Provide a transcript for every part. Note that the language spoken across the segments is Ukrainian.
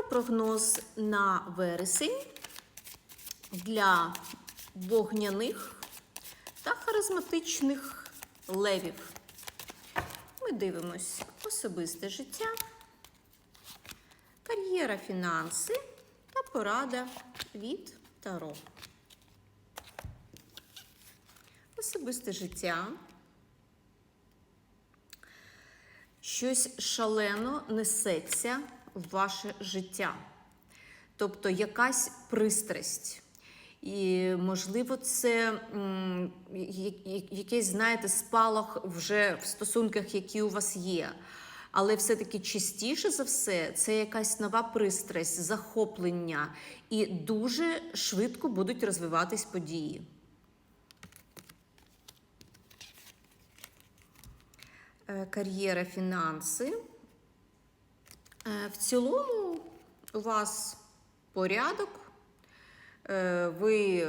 Прогноз на вересень для вогняних та харизматичних левів. Ми дивимось особисте життя, кар'єра, фінанси та порада від Таро. Особисте життя. Щось шалено несеться в ваше життя. Тобто якась пристрасть. І, можливо, це якийсь, знаєте, спалах вже в стосунках, які у вас є. Але все-таки частіше за все це якась нова пристрасть, захоплення, і дуже швидко будуть розвиватись події. Е, Кар'єра, фінанси. Е, В цілому у вас порядок, Е, ви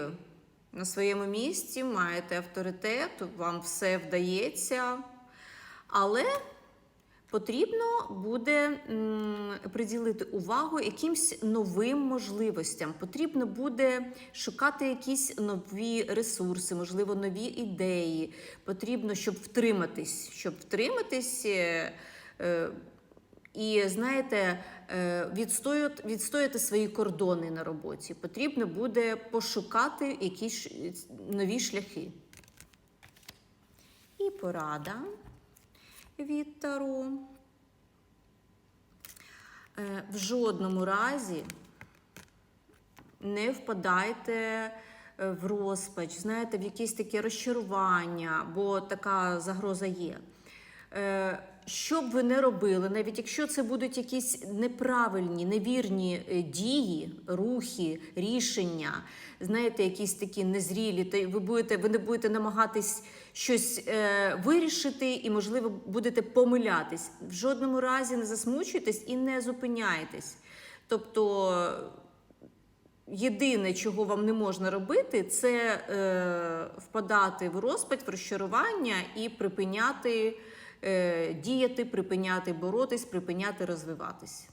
на своєму місці маєте авторитет, вам все вдається, але потрібно буде приділити увагу якимсь новим можливостям. Потрібно буде шукати якісь нові ресурси, можливо, нові ідеї. Потрібно, щоб втриматись, щоб втриматись. Е, е, і знаєте, е, відстояти, відстояти свої кордони на роботі. Потрібно буде пошукати якісь нові шляхи. І порада від Таро. Е, В жодному разі не впадайте е, в розпач, знаєте, в якісь такі розчарування, бо така загроза є. Е, Що б ви не робили, навіть якщо це будуть якісь неправильні, невірні е, дії, рухи, рішення, знаєте, якісь такі незрілі, то ви будете, ви не будете намагатись щось е, вирішити і, можливо, будете помилятись. В жодному разі не засмучуйтесь і не зупиняйтесь. Тобто. Єдине, чого вам не можна робити, це е, впадати в розпад, в розчарування і припиняти е, діяти, припиняти боротись, припиняти розвиватись.